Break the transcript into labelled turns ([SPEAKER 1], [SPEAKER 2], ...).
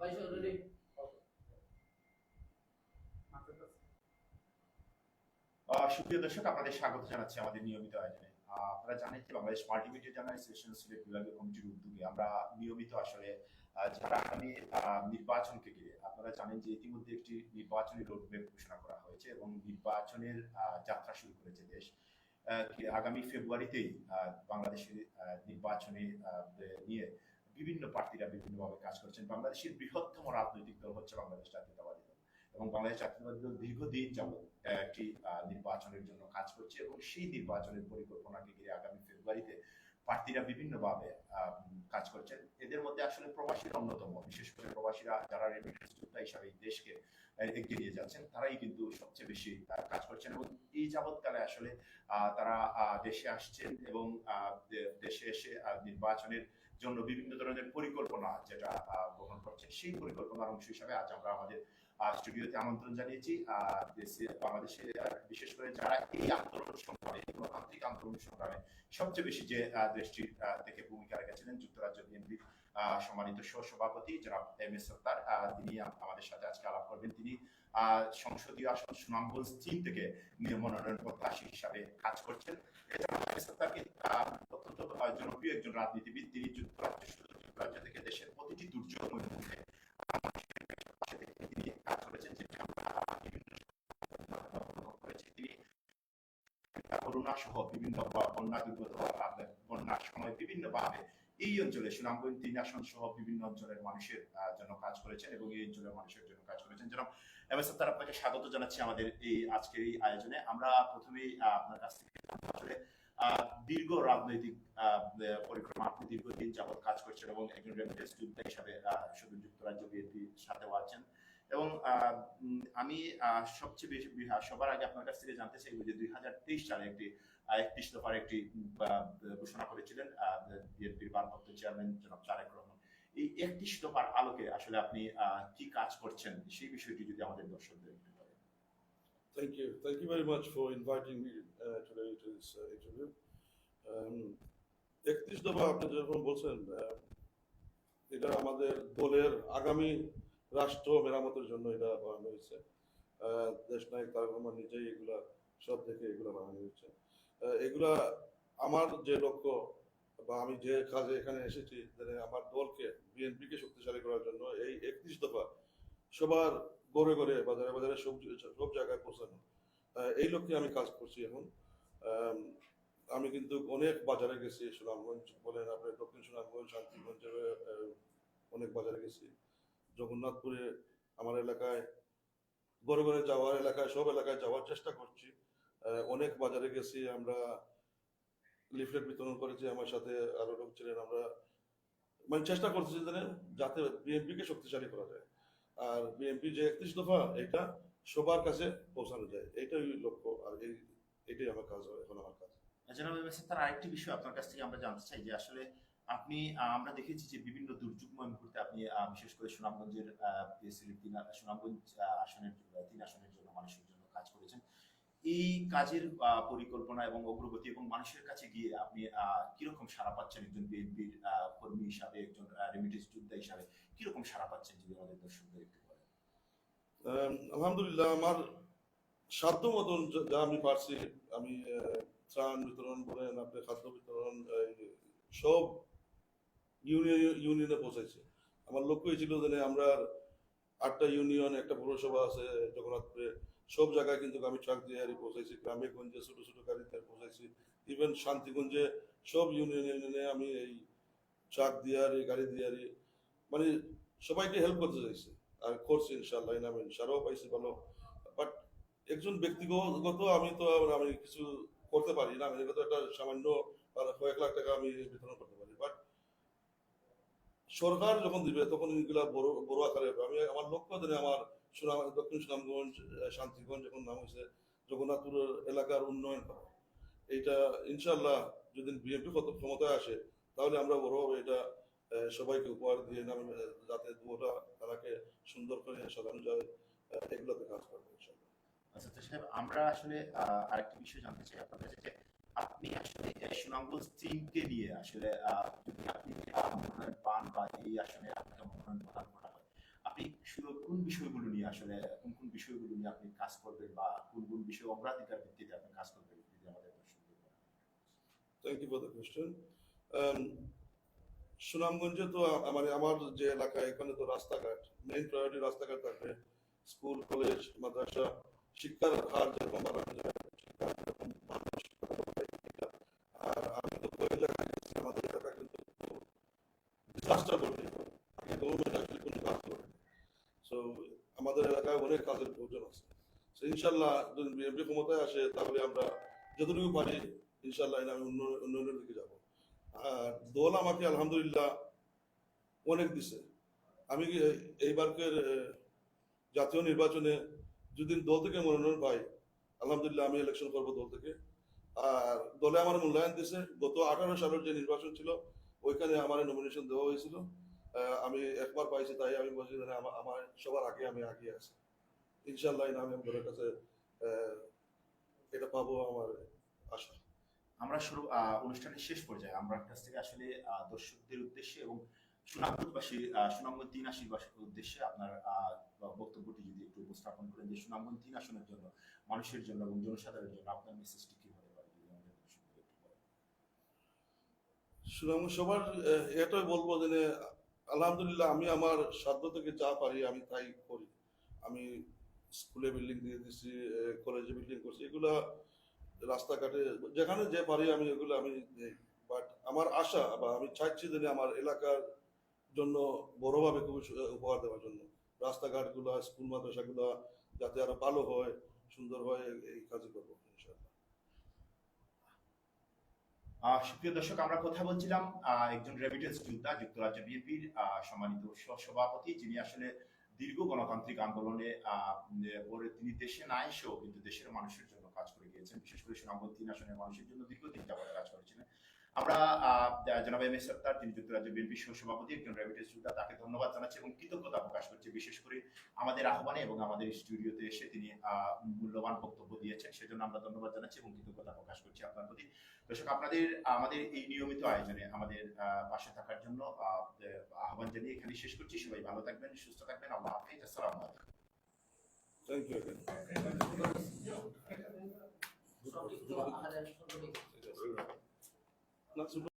[SPEAKER 1] Ready
[SPEAKER 2] সুপ্রিয় দর্শক, আপনাদের স্বাগত জানাচ্ছি আমাদের নিয়মিত আয়োজনে। আপনারা জানেন যে বাংলাদেশ মাল্টিমিডিয়া জার্নালাইজেশন সিলেট বিভাগীয় কমিটির উদ্যোগে আমরা নিয়মিত আসলে যারা আগামী নির্বাচনকে ঘিরে, আপনারা জানেন যে ইতিমধ্যে একটি নির্বাচনী রোডম্যাপ ঘোষণা করা হয়েছে এবং নির্বাচনের যাত্রা শুরু করেছে দেশ। আগামী ফেব্রুয়ারিতেই বাংলাদেশের নির্বাচনে নিয়ে বিভিন্ন প্রার্থীরা বিভিন্নভাবে কাজ করছেন। বাংলাদেশের বৃহত্তম রাজনৈতিক দল হচ্ছে বাংলাদেশ জাতীয়তাবাদী দল। এবং বাংলাদেশ জাতীয়তাবাদী দল দীর্ঘদিন আহ, একটি নির্বাচনের জন্য কাজ করছে এবং সেই নির্বাচনের পরিকল্পনাকে ঘিরে আগামী ফেব্রুয়ারিতে প্রার্থীরা বিভিন্নভাবে কাজ করছেন। এদের মধ্যে আসলে প্রবাসীরা অন্যতম। বিশেষ করে প্রবাসীরা যারা রেমিটেন্স যোদ্ধা হিসাবে এই দেশকে এগিয়ে নিয়ে যাচ্ছেন তারাই কিন্তু সবচেয়ে বেশি কাজ করছেন। এবং এই যাবৎকালে আসলে তারা দেশে আসছেন এবং দেশে এসে নির্বাচনের জন্য বিভিন্ন ধরনের পরিকল্পনা যেটা গ্রহণ করছেন সেই পরিকল্পনার অংশ হিসাবে আজ আমরা আমাদের স্টুডিওতে আমন্ত্রণ জানিয়েছি। বাংলাদেশে বিশেষ করে যারা এই আন্দোলন সংগ্রামে গণতান্ত্রিক আন্দোলন সংগ্রামে সবচেয়ে বেশি যে আহ, থেকে ভূমিকা রেখেছিলেন যুক্তরাজ্য বিএনপির সম্মানিত সহ-সভাপতি জনাব এম এস সত্তার তিনি আমাদের সাথে আজকে আলাপ করবেন। তিনি সংসদীয় আসন সুনামগঞ্জ চীন থেকে নিয়ে মনোনয়ন প্রত্যাশী হিসাবে কাজ করছেন। এছাড়া আহ, অত্যন্ত জনপ্রিয় একজন রাজনীতিবিদ। তিনি যুক্তরাজ্য শুধু যুক্তরাজ্য থেকে দেশের প্রতিটি দুর্যোগ মধ্যে তিনি কাজ করেছেন যেটা তিনি করোনা সহ বিভিন্ন বন্যা দুর্গত বন্যার সময় বিভিন্ন ভাবে এই অঞ্চলে সুনামগঞ্জ তিন সহ বিভিন্ন অঞ্চলের মানুষের জন্য কাজ করেছেন এবং এই অঞ্চলের মানুষের জন্য কাজ করেছেন। যেন এম এস তার আপনাকে স্বাগত জানাচ্ছি আমাদের এই আজকের এই আয়োজনে। আমরা প্রথমেই আপনার কাছ থেকে আসলে দীর্ঘ রাজনৈতিক পরিক্রমা, আপনি দীর্ঘদিন যাবৎ কাজ করছেন এবং একজন রেমিটেন্স যোদ্ধা হিসাবে শুধু যুক্তরাজ্য বিএনপির সাথেও আছেন। এবং আমি সবচেয়ে বেশি সবার আগে আপনার কাছ থেকে জানতে চাইব যে দুই হাজার তেইশ সালে একটি একত্রিশ দফার একটি ঘোষণা করেছিলেন বিএনপির ভারপ্রাপ্ত চেয়ারম্যান জনাব তারেক রহমান এই একত্রিশ দফার আলোকে আসলে আপনি কি কাজ করছেন সেই বিষয়টি যদি আমাদের দর্শকদের একটু
[SPEAKER 3] Thank you. Thank you very much for inviting me uh, today to this uh, interview. Um, একত্রিশ দফা আপনি যখন বলছেন এটা আমাদের দলের আগামী রাষ্ট্র মেরামতের জন্য এটা বানানো হয়েছে। দেশ নায়ক তারেক রহমান নিজেই এগুলা সব থেকে এগুলা বানানো হয়েছে। এগুলা আমার যে লক্ষ্য বা আমি যে কাজে এখানে এসেছি আমার দলকে, বিএনপিকে শক্তিশালী করার জন্য এই একত্রিশ দফা সবার গড়ে গড়ে বাজারে বাজারে সব সব জায়গায় পৌঁছানো। এই লক্ষ্যে আমি কাজ করছি এখন। আমি কিন্তু অনেক বাজারে গেছি, সুনামগঞ্জ বলেন আপনার দক্ষিণ সুনামগঞ্জ শান্তিগঞ্জের অনেক বাজারে গেছি। জগন্নাথপুরে আমার এলাকায় গড়ে গড়ে যাওয়ার এলাকায়, সব এলাকায় যাওয়ার চেষ্টা করছি। অনেক বাজারে গেছি, আমরা লিফলেট বিতরণ করেছি আমার সাথে আরও লোক ছিলেন আমরা মানে চেষ্টা করতেছি যেন যাতে বিএনপিকে শক্তিশালী করা যায়। আর বিএনপি যে একত্রিশ দফা, এটা সবার কাছে পৌঁছানো যায়। এটাই লক্ষ্য, আর এই, এটাই আমার কাজ এখন আমার কাজ।
[SPEAKER 2] জনাব তার আরেকটি বিষয় আপনার কাছ থেকে আমরা জানতে চাই যে আসলে আপনি আমরা দেখেছি যে বিভিন্ন দুর্যোগময় মুহূর্তে আপনি বিশেষ করে সুনামগঞ্জের সুনামগঞ্জ আসনের তিন আসনের জন্য মানুষের জন্য কাজ করেছেন। এই কাজের পরিকল্পনা এবং অগ্রগতি এবং মানুষের কাছে গিয়ে আপনি কীরকম সাড়া পাচ্ছেন একজন বিএনপির কর্মী হিসাবে, একজন রেমিটেন্স যোদ্ধা হিসাবে? কীরকম সাড়া পাচ্ছেন যদি আমাদের দর্শকদের একটু বলেন?
[SPEAKER 3] আলহামদুলিল্লাহ, আমার সাধ্য মতন যা আমি পারছি, আমি ত্রাণ বিতরণ বলেন আপনার খাদ্য বিতরণ সব ইউনিয়ন ইউনিয়নে পৌঁছাইছে। আমার লক্ষ্য ছিল যে আমরা আটটা ইউনিয়ন, একটা পৌরসভা আছে জগন্নাথপুরে, সব জায়গায় কিন্তু আমি ট্রাক দিয়ে পৌঁছাইছি। গ্রামে গঞ্জে, ছোট ছোট গাড়িতে পৌঁছাইছি। ইভেন শান্তিগঞ্জে সব ইউনিয়ন, ইউনিয়নে আমি এই ট্রাক দিয়ে আরি গাড়ি দিয়ে আরি মানে সবাইকে হেল্প করতে চাইছি। আর করছি ইনশাল্লাহ আমি সারাও পাইছি ভালো। বাট একজন ব্যক্তিগত আমি তো আমি কিছু করতে পারি না। আমি তো একটা সামান্য কয়েক লাখ টাকা আমি বিতরণ করতে সরকার যখন দিবে, তখন এগুলা বড় বড় আকারে আমি আমার লক্ষ্য ধরে আমার সুনাম, দক্ষিণ সুনামগঞ্জ শান্তিগঞ্জ এখন নাম হয়েছে জগন্নাথপুর এলাকার উন্নয়ন করা। এইটা ইনশাল্লাহ যদি বিএনপি কত ক্ষমতায় আসে, তাহলে আমরা বড়ভাবে এটা সবাইকে উপহার দিয়ে নামে যাতে দুটা তারাকে সুন্দর করে সাজানো যায় এগুলোতে কাজ করব ইনশাল্লাহ
[SPEAKER 2] আচ্ছা তো সাহেব, আমরা আসলে আরেকটা বিষয় জানতে চাই আপনার কাছে যে আপনি আসলে সুনামগঞ্জ টিমকে নিয়ে আসলে যদি আপনি পান বা এই করা হয় কোন বিষয়গুলো নিয়ে আসলে, কোন কোন বিষয়গুলো নিয়ে আপনি কাজ করবেন বা কোন কোন অগ্রাধিকার ভিত্তিতে আপনি কাজ করবেন, যদি আমাদের।
[SPEAKER 3] Thank you for the question সুনামগঞ্জে তো মানে আমার যে এলাকা এখানে তো রাস্তাঘাট মেইন প্রায়োরিটি রাস্তাঘাট থাকবে স্কুল, কলেজ, মাদ্রাসা, শিক্ষার হার যেরকম বাড়ানো যায় শিক্ষার যেরকম ভালো শিক্ষা দেওয়া যায়, এটা। আর আমি তো কয়েক জায়গায় গেছি, আমাদের এলাকা কিন্তু ডিজাস্টার বলে আগে গভর্নমেন্ট আসলে কোনো কাজ করে সো আমাদের এলাকায় অনেক কাজের প্রয়োজন আছে। ইনশাল্লাহ যদি বিএনপি ক্ষমতায় আসে, তাহলে আমরা যতটুকু পারি, ইনশাল্লাহ আমি উন্নয়ন- উন্নয়নের দিকে যাব। আর দল আমাকে আলহামদুলিল্লাহ অনেক দিছে। আমি এইবারকের জাতীয় নির্বাচনে যদি দল থেকে মনোনয়ন পাই, আলহামদুলিল্লাহ আমি ইলেকশন করব দল থেকে। আর দলে আমার মূল্যায়ন দিছে, গত আঠারো সালের যে নির্বাচন ছিল, ওইখানে আমার নমিনেশন দেওয়া হয়েছিল। আমি একবার পাইছি তাই আমি বলছি আমা- আমার সবার আগে আমি আগিয়ে আছি। ইনশাল্লাহ নামে আমার কাছে এটা পাবো আমার আশা।
[SPEAKER 2] আমরা শুরু অনুষ্ঠানের শেষ পর্যায়ে আমরা কাছ থেকে আসলে দর্শকদের উদ্দেশ্যে এবং সুনামগঞ্জবাসী সুনামগঞ্জ তিন আসীবাসীর উদ্দেশ্যে আপনার বক্তব্যটি যদি একটু উপস্থাপন করেন যে সুনামগঞ্জ তিন আসনের জন্য মানুষের জন্য এবং জনসাধারণের জন্য আপনার মেসেজটি কি হতে পারে? যদি আমাদের দর্শকদের একটু বলেন।
[SPEAKER 3] সুনাম সবার এটাই বলব যে আলহামদুলিল্লাহ আমি আমার সাধ্য থেকে যা পারি আমি তাই করি। আমি স্কুলে বিল্ডিং দিয়ে দিচ্ছি কলেজে বিল্ডিং করছি এগুলা রাস্তাঘাটে যেখানে যে পারি আমি এগুলো আমি বাট আমার আশা বা আমি চাইছি যে আমার এলাকার জন্য বড়ভাবে খুব উপহার দেওয়ার জন্য। রাস্তাঘাটগুলো স্কুল মাদ্রাসাগুলো যাতে আরও ভালো হয় সুন্দর হয় এই- কাজই করব ইনশাআল্লাহ।
[SPEAKER 2] আহ, সুপ্রিয় দর্শক, আমরা কথা বলছিলাম একজন রেমিটেন্স যোদ্ধা, যুক্তরাজ্য বিএনপির সম্মানিত সভাপতি যিনি আসলে দীর্ঘ গণতান্ত্রিক আন্দোলনে তিনি দেশে না এসেও কিন্তু দেশের মানুষের জন্য কাজ করে গিয়েছেন। বিশেষ করে সুনামগঞ্জ তিন আসনের মানুষের জন্য দীর্ঘদিন যাবত কাজ করেছিলেন। আমরা জনাব এম এস সত্তার যিনি যুক্তরাজ্য বিএনপির সভাপতি একজন রেমিটেন্স যোদ্ধা তাকে ধন্যবাদ জানাচ্ছি এবং কৃতজ্ঞতা প্রকাশ করছি বিশেষ করে আমাদের আহ্বানে এবং আমাদের স্টুডিওতে এসে তিনি মূল্যবান বক্তব্য দিয়েছেন সেজন্য আমরা ধন্যবাদ জানাচ্ছি এবং কৃতজ্ঞতা প্রকাশ করছি আপনার প্রতি দর্শক আপনাদের আমাদের এই নিয়মিত আয়োজনে আমাদের পাশে থাকার জন্য আহ, আহ্বান জানিয়ে এখানে শেষ করছি সবাই ভালো থাকবেন সুস্থ থাকবেন আল্লাহ হাফিজ আসসালামু আলাইকুম
[SPEAKER 3] থ্যাংক ইউ again.
[SPEAKER 1] 那
[SPEAKER 3] 是不